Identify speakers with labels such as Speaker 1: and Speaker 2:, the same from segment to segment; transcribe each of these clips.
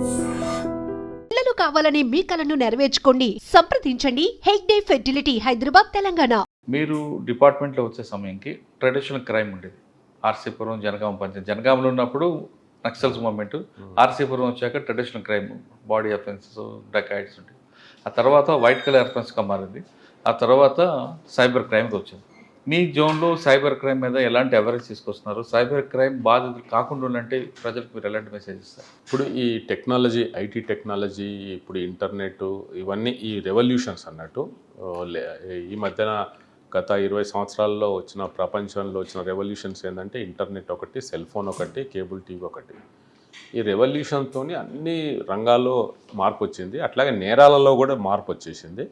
Speaker 1: పిల్లలు కావాలనే మీ కలను నెరవేర్చుకోండి. సంప్రదించండి. హెగ్డే ఫెర్టిలిటీ హైదరాబాద్ తెలంగాణ.
Speaker 2: మీరు డిపార్ట్మెంట్లో వచ్చే సమయంకి ట్రెడిషనల్ క్రైమ్ ఉండేది. ఆర్సీపురం జనగామ పంచాయతీ. జనగామలో ఉన్నప్పుడు నక్సల్స్ మూమెంట్ ఆర్సీపురం వచ్చాక traditional crime body offences dacoits ఉంటాయి. ఆ తర్వాత వైట్ కలర్ అఫెన్స్గా మారింది. ఆ తర్వాత సైబర్ క్రైమ్కి వచ్చింది. మీ జోన్లో సైబర్ క్రైమ్ మీద ఎలాంటి అవేర్నెస్ తీసుకొస్తున్నారు? సైబర్ క్రైమ్ బాధితులు కాకుండా ఉండాలంటే ప్రజలకు మీరు ఎలాంటి మెసేజ్ ఇస్తారు?
Speaker 3: ఇప్పుడు ఈ టెక్నాలజీ ఐటీ టెక్నాలజీ ఇప్పుడు ఇంటర్నెట్ ఇవన్నీ ఈ రెవల్యూషన్స్ అన్నట్టు ఈ మధ్యన గత ఇరవై సంవత్సరాల్లో వచ్చిన ప్రపంచంలో వచ్చిన రెవల్యూషన్స్ ఏంటంటే ఇంటర్నెట్ ఒకటి సెల్ ఫోన్ ఒకటి కేబుల్ టీవీ ఒకటి. ఈ రెవల్యూషన్తో అన్ని రంగాల్లో మార్పు వచ్చింది. అట్లాగే నేరాలలో కూడా మార్పు వచ్చేసింది.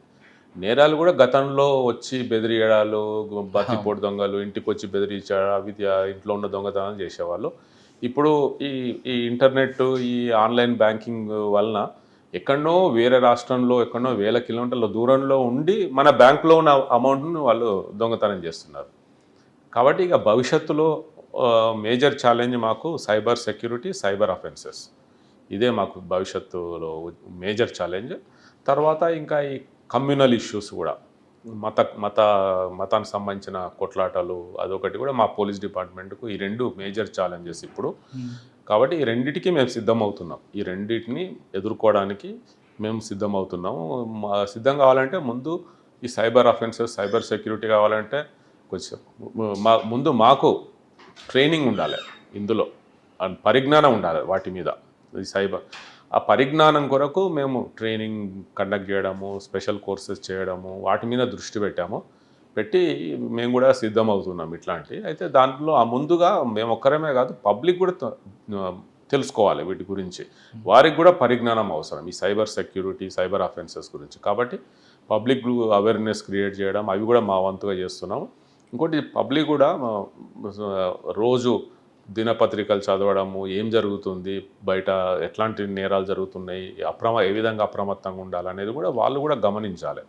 Speaker 3: నేరాలు కూడా గతంలో వచ్చి బెదిరియడాలు బతిపోటు దొంగలు ఇంటికి వచ్చి బెదిరించడం అవి ఇంట్లో ఉన్న దొంగతనం చేసేవాళ్ళు. ఇప్పుడు ఈ ఈ ఇంటర్నెట్ ఈ ఆన్లైన్ బ్యాంకింగ్ వలన ఎక్కడనో వేరే రాష్ట్రంలో ఎక్కడనో వేల కిలోమీటర్ల దూరంలో ఉండి మన బ్యాంకులో ఉన్న అమౌంట్ను వాళ్ళు దొంగతనం చేస్తున్నారు. కాబట్టి ఇక భవిష్యత్తులో మేజర్ ఛాలెంజ్ మాకు సైబర్ సెక్యూరిటీ సైబర్ అఫెన్సెస్. ఇదే మాకు భవిష్యత్తులో మేజర్ ఛాలెంజ్. తర్వాత ఇంకా ఈ కమ్యూనల్ ఇష్యూస్ కూడా. మత మత మతానికి సంబంధించిన కొట్లాటలు అదొకటి కూడా మా పోలీస్ డిపార్ట్మెంట్కు ఈ రెండు మేజర్ ఛాలెంజెస్ ఇప్పుడు. కాబట్టి ఈ రెండిటికి మేము సిద్ధమవుతున్నాం. ఈ రెండింటిని ఎదుర్కోవడానికి మేము సిద్ధమవుతున్నాము. మా సిద్ధం కావాలంటే ముందు ఈ సైబర్ అఫెన్సెస్ సైబర్ సెక్యూరిటీ కావాలంటే కొంచెం మా ముందు మాకు ట్రైనింగ్ ఉండాలి. ఇందులో అండ్ పరిజ్ఞానం ఉండాలి వాటి మీద. ఈ సైబర్ ఆ పరిజ్ఞానం కొరకు మేము ట్రైనింగ్ కండక్ట్ చేయడము స్పెషల్ కోర్సెస్ చేయడము వాటి మీద దృష్టి పెట్టాము. పెట్టి మేము కూడా సిద్ధం అవుతున్నాం ఇట్లాంటి. అయితే దాంట్లో ఆ ముందుగా మేము ఒక్కరమే కాదు పబ్లిక్ కూడా తెలుసుకోవాలి వీటి గురించి. వారికి కూడా పరిజ్ఞానం అవసరం ఈ సైబర్ సెక్యూరిటీ సైబర్ అఫెన్సెస్ గురించి. కాబట్టి పబ్లిక్ అవేర్నెస్ క్రియేట్ చేయడం అవి కూడా మా వంతుగా చేస్తున్నాము. ఇంకోటి పబ్లిక్ కూడా రోజు దినపత్రికలు చదవడము ఏం జరుగుతుంది బయట ఎట్లాంటి నేరాలు జరుగుతున్నాయి అప్రమ ఏ విధంగా అప్రమత్తంగా ఉండాలనేది కూడా వాళ్ళు కూడా గమనించాలి.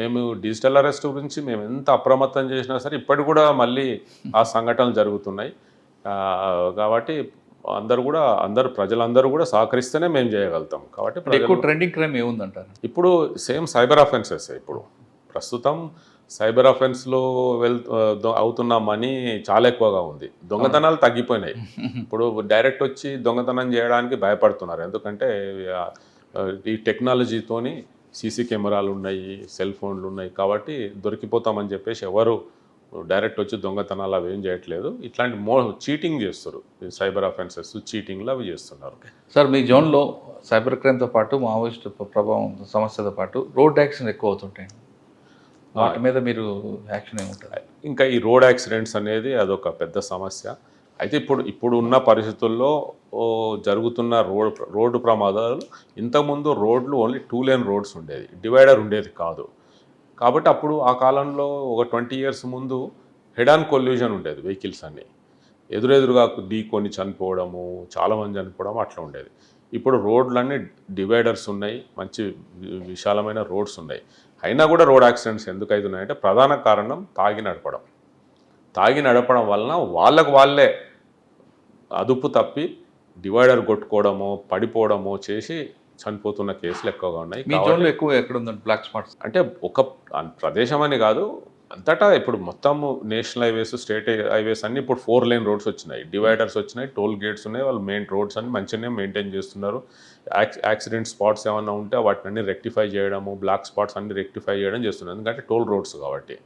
Speaker 3: మేము డిజిటల్ అరెస్ట్ గురించి మేము ఎంత అప్రమత్తం చేసినా సరే ఇప్పటికి కూడా మళ్ళీ ఆ సంఘటనలు జరుగుతున్నాయి. కాబట్టి అందరూ కూడా అందరు ప్రజలందరూ కూడా సహకరిస్తేనే మేము చేయగలుగుతాం. కాబట్టి
Speaker 2: ఎక్కువ ట్రెండింగ్ క్రైమ్ ఏముందంటారు?
Speaker 3: ఇప్పుడు సేమ్ సైబర్ అఫెన్సెస్ ఇప్పుడు. ప్రస్తుతం సైబర్ అఫెన్స్లో వెల్ అవుతున్న మనీ చాలా ఎక్కువగా ఉంది. దొంగతనాలు తగ్గిపోయినాయి. ఇప్పుడు డైరెక్ట్ వచ్చి దొంగతనం చేయడానికి భయపడుతున్నారు. ఎందుకంటే ఈ టెక్నాలజీతోని సీసీ కెమెరాలు ఉన్నాయి సెల్ ఫోన్లు ఉన్నాయి కాబట్టి దొరికిపోతామని చెప్పేసి ఎవరు డైరెక్ట్ వచ్చి దొంగతనాలు అవి ఏం చేయట్లేదు. ఇట్లాంటి మో చీటింగ్ చేస్తారు సైబర్ అఫెన్సెస్ చీటింగ్లు అవి చేస్తున్నారు.
Speaker 2: సార్ మీ జోన్లో సైబర్ క్రైమ్తో పాటు మావోయిస్ట్ ప్రభావం సమస్యతో పాటు రోడ్ యాక్సిడెంట్ ఎక్కువ అవుతుంటాయి వాటి మీద మీరు యాక్షన్ ఏముంటుంది?
Speaker 3: ఇంకా ఈ రోడ్ యాక్సిడెంట్స్ అనేది అదొక పెద్ద సమస్య. అయితే ఇప్పుడు ఇప్పుడు ఉన్న పరిస్థితుల్లో ఓ జరుగుతున్న రోడ్ రోడ్డు ప్రమాదాలు ఇంతకుముందు రోడ్లు ఓన్లీ టూ లేన్ రోడ్స్ ఉండేది. డివైడర్ ఉండేది కాదు. కాబట్టి అప్పుడు ఆ కాలంలో ఒక ట్వంటీ ఇయర్స్ ముందు హెడ్ ఆన్ కొల్యూజన్ ఉండేది వెహికల్స్ అన్నీ. ఎదురెదురుగా ఢీకొని చనిపోవడము చాలామంది చనిపోవడం అట్లా ఉండేది. ఇప్పుడు రోడ్లన్నీ డివైడర్స్ ఉన్నాయి మంచి విశాలమైన రోడ్స్ ఉన్నాయి. అయినా కూడా రోడ్ యాక్సిడెంట్స్ ఎందుకు అవుతున్నాయంటే ప్రధాన కారణం తాగి నడపడం. తాగి నడపడం వలన వాళ్ళకు వాళ్ళే అదుపు తప్పి డివైడర్ కొట్టుకోవడమో పడిపోవడమో చేసి చనిపోతున్న కేసులు ఎక్కువగా ఉన్నాయి.
Speaker 2: ఎక్కువ ఎక్కడ ఉందండి బ్లాక్ స్పాట్స్?
Speaker 3: అంటే ఒక ప్రదేశం అని కాదు అంతటా ఇప్పుడు మొత్తం నేషనల్ హైవేస్ స్టేట్ హైవేస్ అన్ని ఇప్పుడు ఫోర్ లైన్ రోడ్స్ వచ్చినాయి. డివైడర్స్ వచ్చినాయి టోల్ గేట్స్ ఉన్నాయి వాళ్ళు మెయిన్ రోడ్స్ అన్ని మంచిగానే మెయింటైన్ చేస్తున్నారు. యాక్సి- యాక్సిడెంట్ స్పాట్స్ ఏమైనా ఉంటే వాటిని అన్ని రెక్టిఫై చేయడము బ్లాక్ స్పాట్స్ అన్ని రెక్టిఫై చేయడం చేస్తున్నారు. ఎందుకంటే టోల్ రోడ్స్ కాబట్టి.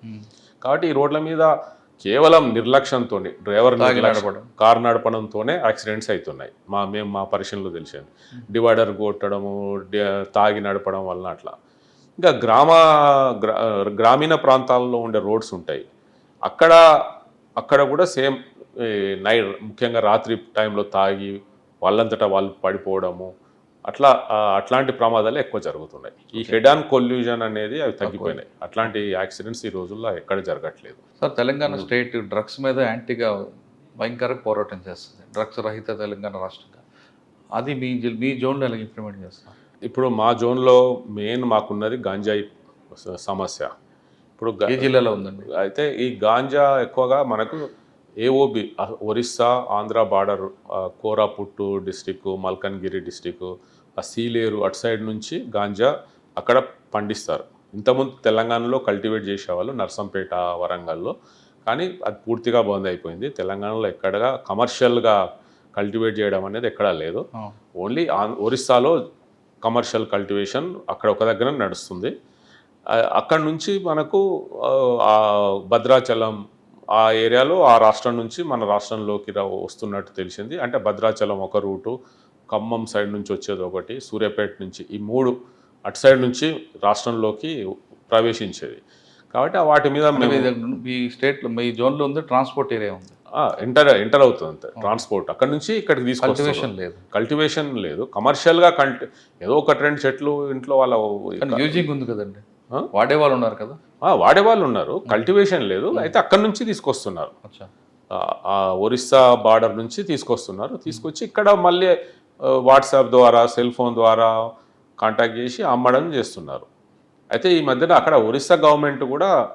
Speaker 3: కాబట్టి ఈ రోడ్ల మీద కేవలం నిర్లక్ష్యంతో డ్రైవర్
Speaker 2: నడపడం.
Speaker 3: కారు నడపడంతోనే యాక్సిడెంట్స్ అవుతున్నాయి. మా మేము మా పరిశీలనలో తెలిసింది డివైడర్ కొట్టడము తాగి నడపడం వలన అట్లా. ఇంకా గ్రామ గ్రా గ్రామీణ ప్రాంతాల్లో ఉండే రోడ్స్ ఉంటాయి. అక్కడ అక్కడ కూడా సేమ్ నైట్ ముఖ్యంగా రాత్రి టైంలో తాగి వాళ్ళంతటా వాళ్ళు పడిపోవడము అట్లా అట్లాంటి ప్రమాదాలు ఎక్కువ జరుగుతున్నాయి. ఈ హెడ్ ఆన్ కొల్యూజన్ అనేది అవి తగ్గిపోయినాయి. అట్లాంటి యాక్సిడెంట్స్ ఈ రోజుల్లో ఎక్కడ జరగట్లేదు.
Speaker 2: సార్ తెలంగాణ స్టేట్ డ్రగ్స్ మీద యాంటీగా భయంకర పోరాటం చేస్తుంది. డ్రగ్స్ రహిత తెలంగాణ రాష్ట్రంగా. అది మీ జి- మీ జోన్లో ఎలా ఇంప్లిమెంట్ చేస్తారు?
Speaker 3: ఇప్పుడు మా జోన్లో మెయిన్ మాకున్నది గంజాయి సమస్య. ఇప్పుడు
Speaker 2: ఏ జిల్లాలో ఉందండి?
Speaker 3: అయితే ఈ గాంజా ఎక్కువగా మనకు AOB Orissa Andhra border Koraput district Malkangiri district ఆ సీలేరు అటు సైడ్ నుంచి గాంజా అక్కడ పండిస్తారు. ఇంతకుముందు తెలంగాణలో కల్టివేట్ చేసేవాళ్ళు నర్సంపేట వరంగల్లో. కానీ అది పూర్తిగా బంద్ అయిపోయింది. తెలంగాణలో ఎక్కడగా కమర్షియల్గా కల్టివేట్ చేయడం అనేది ఎక్కడా లేదు. ఓన్లీ ఒరిస్సాలో కమర్షియల్ కల్టివేషన్ అక్కడ ఒక దగ్గర నడుస్తుంది. అక్కడ నుంచి మనకు భద్రాచలం ఆ ఏరియాలో ఆ రాష్ట్రం నుంచి మన రాష్ట్రంలోకి వస్తున్నట్టు తెలిసింది. అంటే భద్రాచలం ఒక రూటు ఖమ్మం సైడ్ నుంచి వచ్చేది ఒకటి సూర్యాపేట నుంచి ఈ మూడు అటు సైడ్ నుంచి రాష్ట్రంలోకి ప్రవేశించేది. కాబట్టి వాటి మీద
Speaker 2: మీ స్టేట్లో మీ జోన్లో ఉంది ట్రాన్స్పోర్ట్ ఏరియా ఉంది.
Speaker 3: ఎంటర్ ఎంటర్ అవుతుంది అంతే. ట్రాన్స్పోర్ట్ అక్కడ నుంచి ఇక్కడికి తీసుకొస్తారు.
Speaker 2: కల్టివేషన్ లేదు.
Speaker 3: కల్టివేషన్ లేదు. కమర్షియల్గా కల్టి ఏదో ఒకటి రెండు చెట్లు ఇంట్లో వాళ్ళ
Speaker 2: యూజింగ్ ఉంది కదండి.
Speaker 3: ఆ?
Speaker 2: వాడే వాళ్ళు ఉన్నారు కదా.
Speaker 3: ఆ, వాడేవాళ్ళు ఉన్నారు. కల్టివేషన్ లేదు. అయితే అక్కడ నుంచి తీసుకొస్తున్నారు. ఒరిస్సా బార్డర్ నుంచి తీసుకొస్తున్నారు. తీసుకొచ్చి ఇక్కడ మళ్ళీ వాట్సాప్ ద్వారా సెల్ ఫోన్ ద్వారా కాంటాక్ట్ చేసి అమ్మడం చేస్తున్నారు. అయితే ఈ మధ్యన అక్కడ ఒరిస్సా గవర్నమెంట్ కూడా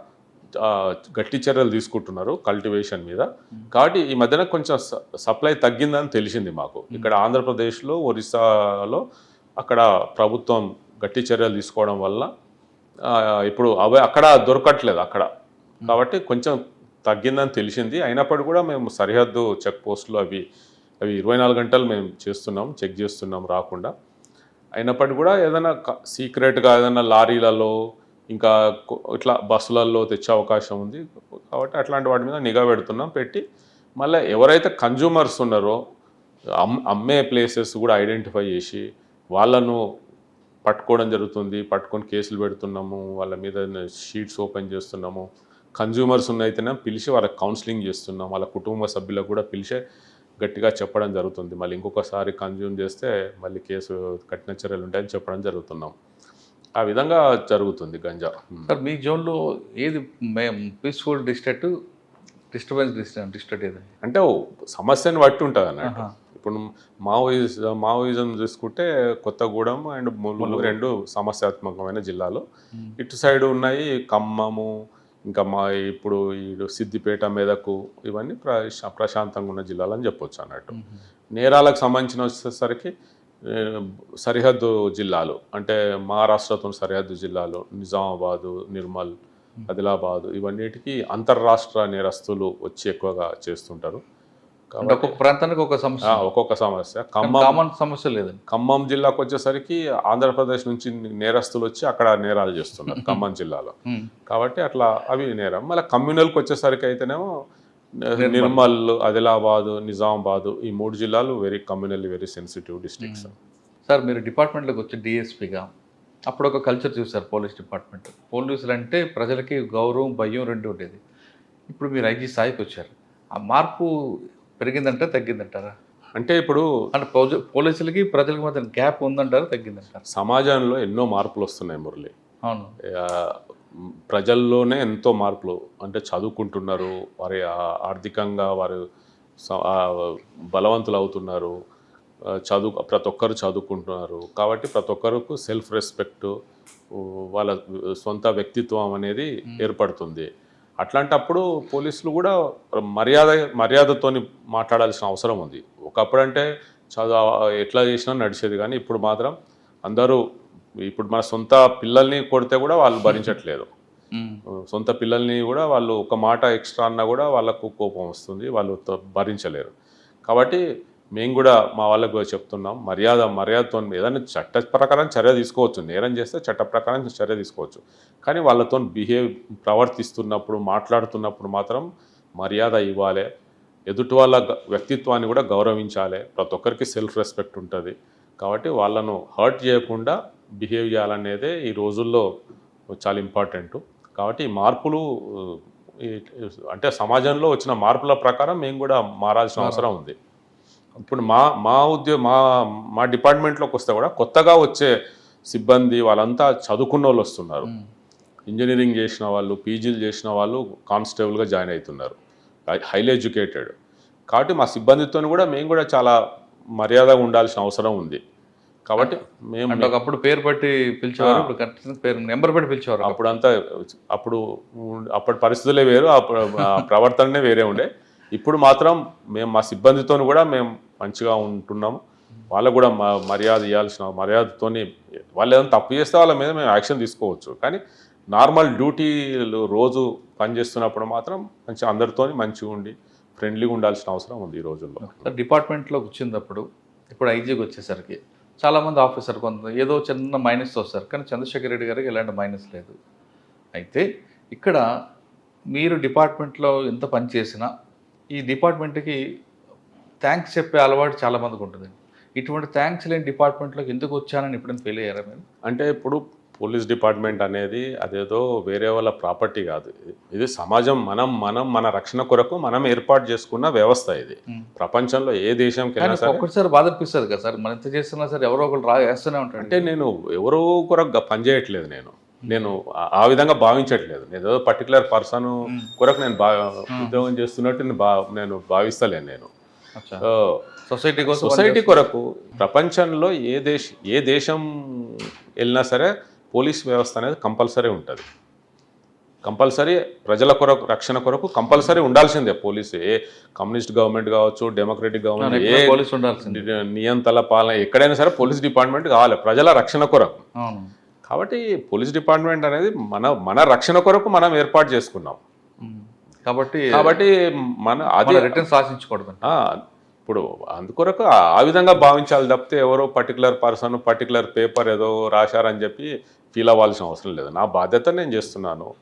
Speaker 3: గట్టి చర్యలు తీసుకుంటున్నారు కల్టివేషన్ మీద. కాబట్టి ఈ మధ్యన కొంచెం సప్లై తగ్గిందని తెలిసింది మాకు. ఇక్కడ ఆంధ్రప్రదేశ్లో ఒరిస్సాలో అక్కడ ప్రభుత్వం గట్టి చర్యలు తీసుకోవడం వల్ల ఇప్పుడు అవి అక్కడ దొరకట్లేదు అక్కడ. కాబట్టి కొంచెం తగ్గిందని తెలిసింది. అయినప్పటికీ కూడా మేము సరిహద్దు చెక్ పోస్టులు అవి అవి ఇరవై నాలుగు గంటలు మేము చేస్తున్నాం చెక్ చేస్తున్నాం రాకుండా. అయినప్పటికీ కూడా ఏదైనా సీక్రెట్గా ఏదైనా లారీలలో ఇంకా ఇట్లా బస్సులలో తెచ్చే అవకాశం ఉంది. కాబట్టి అట్లాంటి వాటి మీద నిఘా పెడుతున్నాం. పెట్టి మళ్ళీ ఎవరైతే కన్జ్యూమర్స్ ఉన్నారో అమ్మే ప్లేసెస్ కూడా ఐడెంటిఫై చేసి వాళ్ళను పట్టుకోవడం జరుగుతుంది. పట్టుకొని కేసులు పెడుతున్నాము. వాళ్ళ మీద షీట్స్ ఓపెన్ చేస్తున్నాము. కన్జ్యూమర్స్ ఉన్నైతేనే పిలిచి వాళ్ళకి కౌన్సిలింగ్ చేస్తున్నాం. వాళ్ళ కుటుంబ సభ్యులకు కూడా పిలిచే గట్టిగా చెప్పడం జరుగుతుంది. మళ్ళీ ఇంకొకసారి కన్జ్యూమ్ చేస్తే మళ్ళీ కేసు కఠిన చర్యలు ఉంటాయని చెప్పడం జరుగుతున్నాం. ఆ విధంగా జరుగుతుంది గంజా.
Speaker 2: సార్ మీ జోన్లో ఏది peaceful district disturbance district district ఏది?
Speaker 3: అంటే సమస్యను బట్టి ఉంటుంది అన్నట్టు. ఇప్పుడు మావోయిస్ మావోయిజం చూసుకుంటే కొత్తగూడెం అండ్ ములుగు రెండు సమస్యాత్మకమైన జిల్లాలు. ఇటు సైడ్ ఉన్నాయి ఖమ్మము ఇంకా మా ఇప్పుడు ఈ సిద్దిపేట మెదకు ఇవన్నీ ప్రశా ప్రశాంతంగా ఉన్న జిల్లాలు అని చెప్పొచ్చు అన్నట్టు. నేరాలకు సంబంధించిన వచ్చేసరికి సరిహద్దు జిల్లాలు అంటే మహారాష్ట్రతో సరిహద్దు జిల్లాలు నిజామాబాదు నిర్మల్ ఆదిలాబాదు ఇవన్నిటికీ అంతర్రాష్ట్ర నేరస్తులు వచ్చి ఎక్కువగా చేస్తుంటారు.
Speaker 2: ఒక్కొక్క ప్రాంతానికి ఒక సమస్య.
Speaker 3: ఒక్కొక్క సమస్య. ఖమ్మం
Speaker 2: సమస్య లేదండి.
Speaker 3: ఖమ్మం జిల్లాకు వచ్చేసరికి ఆంధ్రప్రదేశ్ నుంచి నేరస్తులు వచ్చి అక్కడ నేరాలు చేస్తున్నారు ఖమ్మం జిల్లాలో. కాబట్టి అట్లా అవి నేరం. మళ్ళీ కమ్యూనల్కి వచ్చేసరికి అయితేనేమో నిర్మల్. ఆదిలాబాద్ నిజామాబాద్ ఈ మూడు జిల్లాలు very communally very sensitive districts
Speaker 2: sir మీరు డిపార్ట్మెంట్లోకి వచ్చి డిఎస్పీగా అప్పుడు ఒక కల్చర్ చూసారు పోలీస్ డిపార్ట్మెంట్. పోలీసులు అంటే ప్రజలకి గౌరవం భయం రెండు ఉండేది. ఇప్పుడు మీరు ఐజీ స్థాయికి వచ్చారు. ఆ మార్పు పెరిగిందంటారా తగ్గిందంటారా?
Speaker 3: అంటే ఇప్పుడు
Speaker 2: అంటే పోలీసులకి ప్రజలకి మధ్య గ్యాప్ ఉందంటారా తగ్గిందంటారా?
Speaker 3: సమాజంలో ఎన్నో మార్పులు వస్తున్నాయి మురళి.
Speaker 2: అవును.
Speaker 3: ప్రజల్లోనే ఎంతో మార్పులు. అంటే చదువుకుంటున్నారు వారి ఆర్థికంగా వారు బలవంతులు అవుతున్నారు చదువు ప్రతి ఒక్కరు చదువుకుంటున్నారు. కాబట్టి ప్రతి ఒక్కరికి సెల్ఫ్ రెస్పెక్ట్ వాళ్ళ సొంత వ్యక్తిత్వం అనేది ఏర్పడుతుంది. అట్లాంటప్పుడు పోలీసులు కూడా మర్యాద మర్యాదతోని మాట్లాడాల్సిన అవసరం ఉంది. ఒకప్పుడు అంటే చదువు ఎట్లా చేసినా నడిచేది. కానీ ఇప్పుడు మాత్రం అందరూ ఇప్పుడు మన సొంత పిల్లల్ని కొడితే కూడా వాళ్ళు భరించట్లేదు. సొంత పిల్లల్ని కూడా వాళ్ళు ఒక మాట ఎక్స్ట్రా అన్నా కూడా వాళ్ళకు కోపం వస్తుంది వాళ్ళు భరించలేరు. కాబట్టి మేము కూడా మా వాళ్ళకు కూడా చెప్తున్నాం మర్యాద మర్యాదతో ఏదైనా చట్ట ప్రకారం చర్య తీసుకోవచ్చు. నేరం చేస్తే చట్ట ప్రకారం చర్య తీసుకోవచ్చు. కానీ వాళ్ళతో బిహేవ్ ప్రవర్తిస్తున్నప్పుడు మాట్లాడుతున్నప్పుడు మాత్రం మర్యాద ఇవ్వాలి. ఎదుటి వాళ్ళ వ్యక్తిత్వాన్ని కూడా గౌరవించాలి. ప్రతి ఒక్కరికి సెల్ఫ్ రెస్పెక్ట్ ఉంటుంది. కాబట్టి వాళ్ళను హర్ట్ చేయకుండా బిహేవ్ చేయాలనేదే ఈ రోజుల్లో చాలా ఇంపార్టెంట్. కాబట్టి మార్పులు అంటే సమాజంలో వచ్చిన మార్పుల ప్రకారం మేము కూడా మారాల్సిన అవసరం ఉంది. ఇప్పుడు మా మా ఉద్యోగ మా మా డిపార్ట్మెంట్లోకి వస్తే కూడా కొత్తగా వచ్చే సిబ్బంది వాళ్ళంతా చదువుకున్న వాళ్ళు వస్తున్నారు. ఇంజనీరింగ్ చేసిన వాళ్ళు పీజీలు చేసిన వాళ్ళు కానిస్టేబుల్గా జాయిన్ అవుతున్నారు. Highly educated. కాబట్టి మా సిబ్బందితో కూడా మేము కూడా చాలా మర్యాదగా ఉండాల్సిన అవసరం ఉంది. కాబట్టి మేము
Speaker 2: అంటే ఒకప్పుడు పేరు పెట్టి పిలిచేవారు ఇప్పుడు కరెక్ట్ పేరు నెంబర్ పెట్టి పిలిచేవారు
Speaker 3: అప్పుడంతా అప్పుడు ఉం- అప్పటి పరిస్థితులే వేరు అప్పుడు ఆ ప్రవర్తననే వేరే ఉండే. ఇప్పుడు మాత్రం మేము మా సిబ్బందితో కూడా మేము మంచిగా ఉంటున్నాము. వాళ్ళకు కూడా మా మర్యాద ఇవ్వాల్సిన మర్యాదతోని వాళ్ళు ఏదైనా తప్పు చేస్తే వాళ్ళ మీద మేము యాక్షన్ తీసుకోవచ్చు. కానీ నార్మల్ డ్యూటీలు రోజు పనిచేస్తున్నప్పుడు మాత్రం మంచి అందరితోని మంచిగా ఉండి ఫ్రెండ్లీగా ఉండాల్సిన అవసరం ఉంది ఈ రోజుల్లో.
Speaker 2: డిపార్ట్మెంట్లోకి వచ్చినప్పుడు ఇప్పుడు ఐజీకి వచ్చేసరికి చాలామంది ఆఫీసర్ కొంత ఏదో చిన్న మైనస్ వస్తారు. కానీ చంద్రశేఖర్ రెడ్డి గారికి ఎలాంటి మైనస్ లేదు. అయితే ఇక్కడ మీరు డిపార్ట్మెంట్లో ఎంత పని చేసినా ఈ డిపార్ట్మెంట్కి థ్యాంక్స్ చెప్పే అలవాటు చాలామందికి ఉంటుంది ఇటువంటి థ్యాంక్స్ లేని డిపార్ట్మెంట్లోకి ఎందుకు వచ్చానని ఎప్పుడైనా ఫెయిల్ అయ్యారా మీరు?
Speaker 3: అంటే ఇప్పుడు పోలీస్ డిపార్ట్మెంట్ అనేది అదేదో వేరే వాళ్ళ ప్రాపర్టీ కాదు. ఇది సమాజం మనం మనం మన రక్షణ కొరకు మనం ఏర్పాటు చేసుకున్న వ్యవస్థ ఇది. ప్రపంచంలో ఏ దేశంకి
Speaker 2: ఒక్కటిసారి బాధ అనిపిస్తుంది కదా సార్? మనం ఎంత చేస్తున్నా సరే ఎవరో ఒకరు రా వేస్తూనే ఉంటారు.
Speaker 3: అంటే నేను ఎవరో కొరకు పనిచేయట్లేదు నేను. నేను ఆ- విధంగా భావించట్లేదు. నేను ఏదో పర్టికులర్ పర్సన్ కొరకు నేను బా ఉద్యోగం చేస్తున్నట్టు నేను బా నేను భావిస్తలేను నేను.
Speaker 2: సొసైటీ కోసం
Speaker 3: సొసైటీ కొరకు ప్రపంచంలో ఏ దేశ ఏ దేశం వెళ్ళినా సరే పోలీస్ వ్యవస్థ అనేది కంపల్సరీ ఉంటుంది. కంపల్సరీ ప్రజల కొరకు రక్షణ కొరకు కంపల్సరీ ఉండాల్సిందే పోలీసు. ఏ కమ్యూనిస్ట్ గవర్నమెంట్ కావచ్చు డెమోక్రటిక్ గవర్నమెంట్ ఏ
Speaker 2: పోలీస్ ఉండాల్సింది.
Speaker 3: నియంతల పాలన ఎక్కడైనా సరే పోలీస్ డిపార్ట్మెంట్ కావాలి ప్రజల రక్షణ కొరకు. కాబట్టి పోలీస్ డిపార్ట్మెంట్ అనేది మన మన రక్షణ కొరకు మనం ఏర్పాటు చేసుకున్నాం.
Speaker 2: కాబట్టి
Speaker 3: కాబట్టి మన అది
Speaker 2: ఆశించకూడదు
Speaker 3: ఆ, ఇప్పుడు అందుకొరకు ఆ విధంగా భావించాలి తప్పితే ఎవరో పర్టికులర్ పర్సన్ పర్టికులర్ పేపర్ ఏదో రాశారని చెప్పి ఫీల్ అవ్వాల్సిన అవసరం లేదు. నా బాధ్యత నేను చేస్తున్నాను.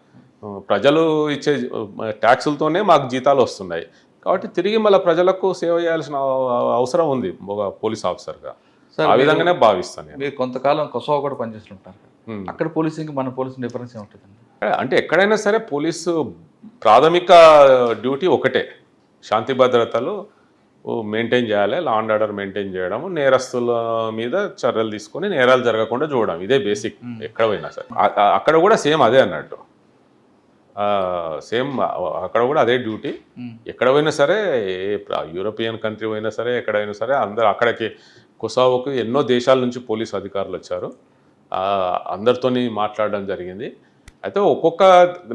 Speaker 3: ప్రజలు ఇచ్చే ట్యాక్సులతోనే మాకు జీతాలు వస్తున్నాయి. కాబట్టి తిరిగి మళ్ళీ ప్రజలకు సేవ చేయాల్సిన అవ- అవసరం ఉంది ఒక పోలీస్ ఆఫీసర్గా.
Speaker 2: సార్,
Speaker 3: ఆ విధంగానే భావిస్తాను
Speaker 2: మీరు కొంతకాలం కొసవ కూడా పనిచేస్తుంటారు. అక్కడ పోలీసింగ్ మన పోలీసింగ్ డిఫరెన్స్ ఏముంటుందండి?
Speaker 3: అంటే ఎక్కడైనా సరే పోలీసు ప్రాథమిక డ్యూటీ ఒకటే. శాంతి భద్రతలు మెయింటైన్ చేయాలి లా అండ్ ఆర్డర్ మెయింటైన్ చేయడం నేరస్తుల మీద చర్యలు తీసుకొని నేరాలు జరగకుండా చూడడం ఇదే బేసిక్ ఎక్కడ పోయినా సరే. అక్కడ కూడా సేమ్ అదే అన్నట్టు. సేమ్ అక్కడ కూడా అదే డ్యూటీ. ఎక్కడ పోయినా సరే యూరోపియన్ కంట్రీ పోయినా సరే ఎక్కడైనా సరే అందరు అక్కడికి కొసావోకు ఎన్నో దేశాల నుంచి పోలీసు అధికారులు వచ్చారు. ఆ, అందరితోని మాట్లాడడం జరిగింది. అయితే ఒక్కొక్క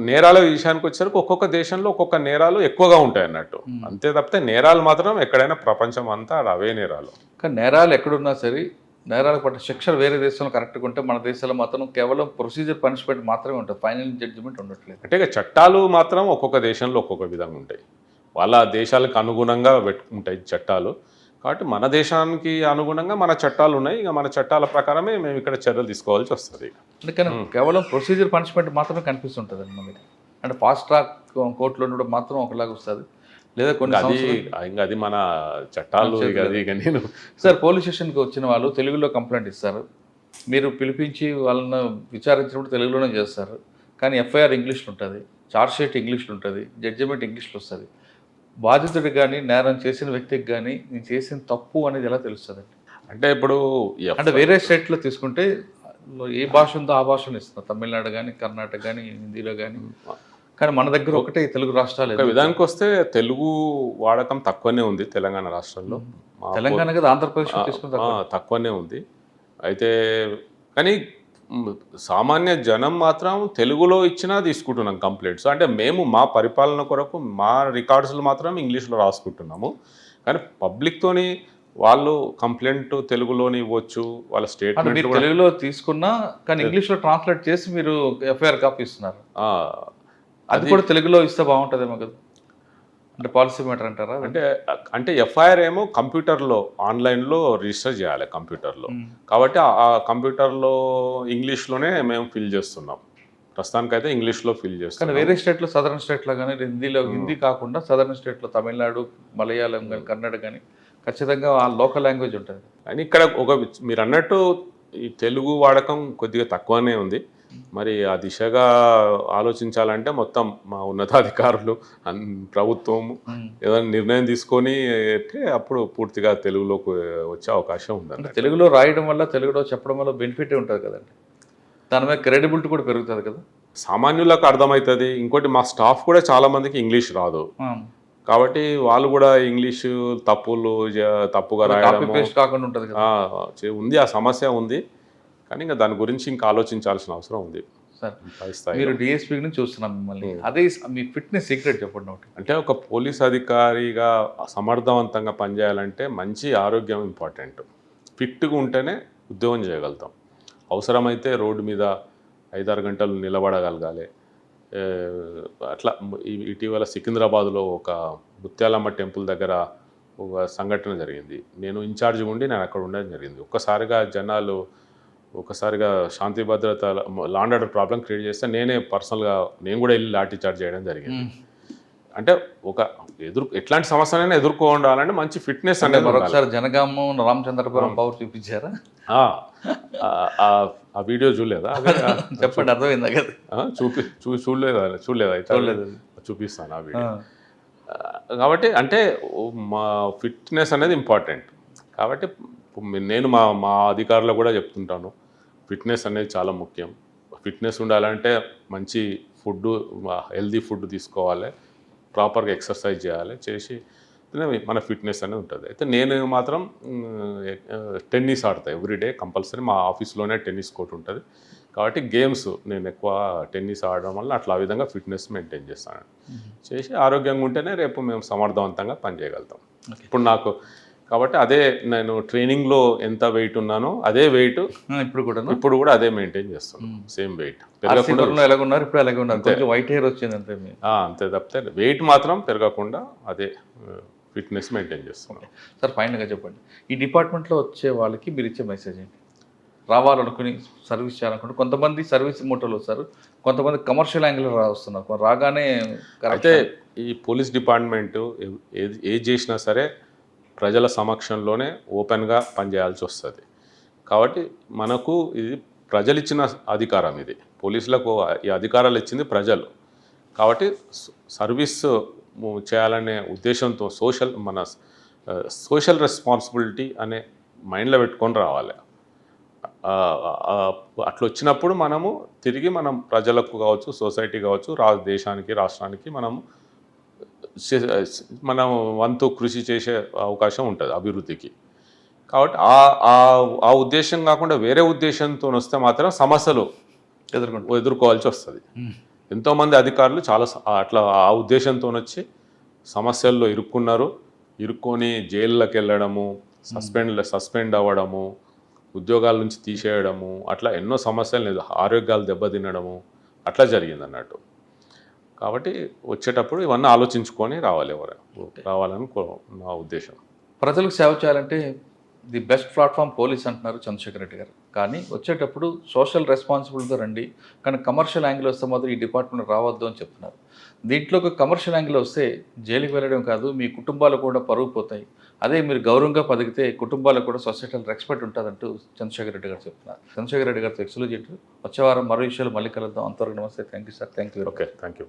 Speaker 3: నేరాల విషయానికి వచ్చేసరికి ఒక్కొక్క దేశంలో ఒక్కొక్క నేరాలు ఎక్కువగా ఉంటాయి అన్నట్టు. అంతే తప్పితే నేరాలు మాత్రం ఎక్కడైనా ప్రపంచం అంతా అవే నేరాలు.
Speaker 2: కానీ నేరాలు ఎక్కడున్నా సరే నేరాలకు పట్టిన శిక్షలు వేరే దేశంలో కరెక్ట్గా ఉంటే మన దేశంలో మాత్రం కేవలం ప్రొసీజర్ పనిష్మెంట్ మాత్రమే ఉంటుంది. ఫైనల్ జడ్జిమెంట్ ఉండట్లేదు.
Speaker 3: అంటే చట్టాలు మాత్రం ఒక్కొక్క దేశంలో ఒక్కొక్క విధంగా ఉంటాయి. వాళ్ళ దేశాలకు అనుగుణంగా పెట్టుకుంటాయి చట్టాలు. కాబట్టి మన దేశానికి అనుగుణంగా మన చట్టాలు ఉన్నాయి. ఇక మన చట్టాల ప్రకారమే మేము ఇక్కడ చర్యలు తీసుకోవాల్సి వస్తుంది
Speaker 2: అందుకని కేవలం ప్రొసీజర్ పనిష్మెంట్ మాత్రమే కనిపిస్తుంటుంది అండి మనకి అంటే ఫాస్ట్ ట్రాక్ కోర్టులో ఉండడం మాత్రం ఒకలాగా వస్తుంది. లేదా కొన్ని
Speaker 3: అది ఇంకా అది మన చట్టాలు అది ఇక నేను
Speaker 2: సార్ పోలీస్ స్టేషన్కి వచ్చిన వాళ్ళు తెలుగులో కంప్లైంట్ ఇస్తారు. మీరు పిలిపించి వాళ్ళని విచారించినప్పుడు తెలుగులోనే చేస్తారు. కానీ ఎఫ్ఐఆర్ ఇంగ్లీష్లో ఉంటుంది చార్జ్షీట్ ఇంగ్లీష్లో ఉంటుంది జడ్జిమెంట్ ఇంగ్లీష్లో వస్తుంది. బాధితుడికి కానీ నేరం చేసిన వ్యక్తికి కానీ నేను చేసిన తప్పు అనేది ఎలా తెలుస్తుందండి?
Speaker 3: అంటే ఇప్పుడు
Speaker 2: అంటే వేరే స్టేట్లో తీసుకుంటే ఏ భాష ఉందో ఆ భాషను ఇస్తున్నారు తమిళనాడు కానీ కర్ణాటక కానీ హిందీలో కానీ కానీ మన దగ్గర ఒకటే తెలుగు రాష్ట్రాలు
Speaker 3: ఒక విధానికి వస్తే తెలుగు వాడకం తక్కువనే ఉంది తెలంగాణ రాష్ట్రంలో.
Speaker 2: తెలంగాణ కదా ఆంధ్రప్రదేశ్
Speaker 3: తక్కువనే ఉంది. అయితే కానీ సామాన్య జనం మాత్రం తెలుగులో ఇచ్చినా తీసుకుంటున్నాం కంప్లైంట్స్ అంటే మేము మా పరిపాలన కొరకు మా రికార్డ్స్లు మాత్రం ఇంగ్లీష్లో రాసుకుంటున్నాము. కానీ పబ్లిక్తోని వాళ్ళు కంప్లైంట్ తెలుగులోని ఇవ్వచ్చు వాళ్ళ స్టేట్మెంట్
Speaker 2: మీరు తెలుగులో తీసుకున్నా కానీ ఇంగ్లీష్లో ట్రాన్స్లేట్ చేసి మీరు ఎఫ్ఐఆర్ కాపీ ఇస్తున్నారు. అది కూడా తెలుగులో ఇస్తే బాగుంటుందేమో కదా. అంటే పాలసీ మ్యాటర్ అంటారా?
Speaker 3: అంటే అంటే ఎఫ్ఐఆర్ ఏమో కంప్యూటర్లో ఆన్లైన్లో రిజిస్టర్ చేయాలి కంప్యూటర్లో. కాబట్టి ఆ- కంప్యూటర్లో ఇంగ్లీష్లోనే మేము ఫిల్ చేస్తున్నాం. ప్రస్తుతానికైతే ఇంగ్లీష్లో ఫిల్
Speaker 2: కానీ
Speaker 3: చేస్తున్నాం
Speaker 2: వేరే స్టేట్లో సదరన్ స్టేట్లో కానీ హిందీలో హిందీ కాకుండా సదరన్ స్టేట్లో తమిళనాడు మలయాళం కానీ కన్నడ కానీ ఖచ్చితంగా ఆ లోకల్ లాంగ్వేజ్ ఉంటుంది.
Speaker 3: కానీ ఇక్కడ ఒక మీరు అన్నట్టు ఈ తెలుగు వాడకం కొద్దిగా తక్కువనే ఉంది. మరి ఆ దిశగా ఆలోచించాలంటే మొత్తం మా ఉన్నతాధికారులు ప్రభుత్వము ఏదైనా నిర్ణయం తీసుకొని అంటే అప్పుడు పూర్తిగా తెలుగులోకి వచ్చే అవకాశం ఉందన్నట్టు
Speaker 2: తెలుగులో రాయడం వల్ల తెలుగులో చెప్పడం వల్ల బెనిఫిట్ ఉంటుంది కదండి? దాని మీద క్రెడిబిలిటీ కూడా పెరుగుతుంది కదా?
Speaker 3: సామాన్యులకు అర్థమవుతుంది. ఇంకోటి మా స్టాఫ్ కూడా చాలా మందికి ఇంగ్లీష్ రాదు. కాబట్టి వాళ్ళు కూడా ఇంగ్లీషు తప్పులు తప్పుగా
Speaker 2: పేస్ట్ కాకుండా ఉంటుంది
Speaker 3: ఉంది ఆ సమస్య ఉంది. కానీ ఇంకా దాని గురించి ఇంకా ఆలోచించాల్సిన అవసరం ఉంది.
Speaker 2: మీరు డిఎస్పీ నుంచి చూస్తున్నాం మిమ్మల్ని. అదే మీ ఫిట్నెస్ సీక్రెట్ చెప్పండి ఒకటి.
Speaker 3: అంటే ఒక పోలీస్ అధికారిగా సమర్థవంతంగా పనిచేయాలంటే మంచి ఆరోగ్యం ఇంపార్టెంట్. ఫిట్గా ఉంటేనే ఉద్యోగం చేయగలుగుతాం. అవసరమైతే రోడ్డు మీద ఐదారు గంటలు నిలబడగలగాలి. అట్లా ఇటీవల సికింద్రాబాద్లో ఒక ముత్యాలమ్మ టెంపుల్ దగ్గర ఒక సంఘటన జరిగింది. నేను ఇన్ఛార్జ్ ఉండి నేను అక్కడ ఉండడం జరిగింది. ఒక్కసారిగా జనాలు ఒకసారిగా శాంతి భద్రత లాండ్ ఆర్డర్ ప్రాబ్లం క్రియేట్ చేస్తే నేనే పర్సనల్గా నేను కూడా వెళ్ళి లాఠీ చార్జ్ చేయడం జరిగింది. అంటే ఒక ఎదురు ఎట్లాంటి సమస్యనైనా ఎదుర్కోవాలంటే మంచి ఫిట్నెస్ అనేది.
Speaker 2: మరొకసారి జనగామం రామచంద్రపురం పవర్ చూపించారా?
Speaker 3: ఆ, వీడియో చూడలేదా?
Speaker 2: చెప్పండి అర్థమైందా కదా?
Speaker 3: చూపి చూ చూడలేదా? చూడలేదా
Speaker 2: చూడలేదు.
Speaker 3: చూపిస్తాను ఆ వీడియో. కాబట్టి అంటే మా ఫిట్నెస్ అనేది ఇంపార్టెంట్. కాబట్టి నేను మా మా అధికారులకు కూడా చెప్తుంటాను. ఫిట్నెస్ అనేది చాలా ముఖ్యం. ఫిట్నెస్ ఉండాలంటే మంచి ఫుడ్ హెల్దీ ఫుడ్ తీసుకోవాలి. ప్రాపర్గా ఎక్సర్సైజ్ చేయాలి చేసి మన ఫిట్నెస్ అనేది ఉంటుంది. అయితే నేను మాత్రం టెన్నిస్ ఆడతా ఎవ్రీడే కంపల్సరీ. మా ఆఫీస్లోనే టెన్నిస్ కోర్ట్ ఉంటుంది. కాబట్టి గేమ్స్ నేను ఎక్కువ టెన్నిస్ ఆడడం వల్ల అట్లా ఆ విధంగా ఫిట్నెస్ మెయింటైన్ చేస్తాను. చేసి ఆరోగ్యంగా ఉంటేనే రేపు మేము సమర్థవంతంగా పనిచేయగలుగుతాం ఇప్పుడు నాకు కాబట్టి అదే నేను ట్రైనింగ్లో ఎంత వెయిట్ ఉన్నానో అదే వెయిట్
Speaker 2: ఇప్పుడు కూడా
Speaker 3: ఇప్పుడు కూడా అదే మెయింటైన్ చేస్తున్నాను సేమ్ వెయిట్ పెరగకుండా
Speaker 2: ఆర్సీపురంలో ఎలాగ ఉన్నారు? ఇప్పుడు అలాగే ఉన్నారు? వైట్ హెయిర్ వచ్చింది అంతే
Speaker 3: అంతే తప్పితే వెయిట్ మాత్రం పెరగకుండా అదే ఫిట్నెస్ మెయింటైన్ చేస్తున్నాం
Speaker 2: సార్ ఫైనల్గా చెప్పండి. ఈ డిపార్ట్మెంట్లో వచ్చే వాళ్ళకి మీరు ఇచ్చే మెసేజ్ ఏంటి? రావాలనుకుని సర్వీస్ చేయాలనుకుంటే కొంతమంది సర్వీస్ మోటోలు వస్తారు. కొంతమంది కమర్షియల్ యాంగిల్ రా వస్తున్నారు రాగానే
Speaker 3: అయితే ఈ పోలీస్ డిపార్ట్మెంట్ ఏది ఏది చేసినా సరే ప్రజల సమక్షంలోనే ఓపెన్గా పనిచేయాల్సి వస్తుంది. కాబట్టి మనకు ఇది ప్రజలు ఇచ్చిన అధికారం ఇది. పోలీసులకు ఈ అధికారాలు ఇచ్చింది ప్రజలు. కాబట్టి సర్వీస్ చేయాలనే ఉద్దేశంతో సోషల్ మన సోషల్ రెస్పాన్సిబిలిటీ అనే మైండ్లో పెట్టుకొని రావాలి. అట్లా వచ్చినప్పుడు మనము తిరిగి మనం ప్రజలకు కావచ్చు సొసైటీ కావచ్చు రా దేశానికి రాష్ట్రానికి మనము మనం వంతు కృషి చేసే అవకాశం ఉంటుంది అభివృద్ధికి. కాబట్టి ఆ ఆ- ఆ ఉద్దేశం కాకుండా వేరే ఉద్దేశంతో వస్తే మాత్రం సమస్యలు
Speaker 2: ఎదుర్కొంటారు.
Speaker 3: ఎదుర్కోవాల్సి వస్తుంది. ఎంతోమంది అధికారులు చాలా అట్లా ఆ ఉద్దేశంతో వచ్చి సమస్యల్లో ఇరుక్కున్నారు. ఇరుక్కొని జైళ్ళకి వెళ్ళడము సస్పెండ్ సస్పెండ్ అవ్వడము ఉద్యోగాల నుంచి తీసేయడము అట్లా ఎన్నో సమస్యలు లేదు ఆరోగ్యాలు దెబ్బతినడము అట్లా జరిగింది అన్నట్టు కాబట్టి వచ్చేటప్పుడు ఇవన్నీ ఆలోచించుకొని రావాలి ఎవరు రావాలని నా ఉద్దేశం.
Speaker 2: ప్రజలకు సేవ చేయాలంటే ది బెస్ట్ ప్లాట్ఫామ్ పోలీస్ అంటున్నారు చంద్రశేఖర్ రెడ్డి గారు. కానీ వచ్చేటప్పుడు సోషల్ రెస్పాన్సిబిలిటీతో రండి. కానీ కమర్షియల్ యాంగిల్ వస్తే మాత్రం ఈ డిపార్ట్మెంట్ రావద్దు అని చెప్తున్నారు. దీంట్లో ఒక కమర్షియల్ యాంగిల్ వస్తే జైలుకి వెళ్ళడం కాదు మీ కుటుంబాలు కూడా పరుగు పోతాయి. అదే మీరు గౌరవంగా పదిగితే కుటుంబాలకు కూడా సొసైటల్ రెస్పెక్ట్ ఉంటుందంటూ చంద్రశేఖర్ రెడ్డి గారు చెప్తున్నారు. చంద్రశేఖర్ రెడ్డి గారితో ఎక్సలు వచ్చే వారం మరో విషయాలు మళ్ళీ కలుద్దాం. అంతవరకు నమస్తే. Thank you sir. Thank you
Speaker 3: okay. Thank you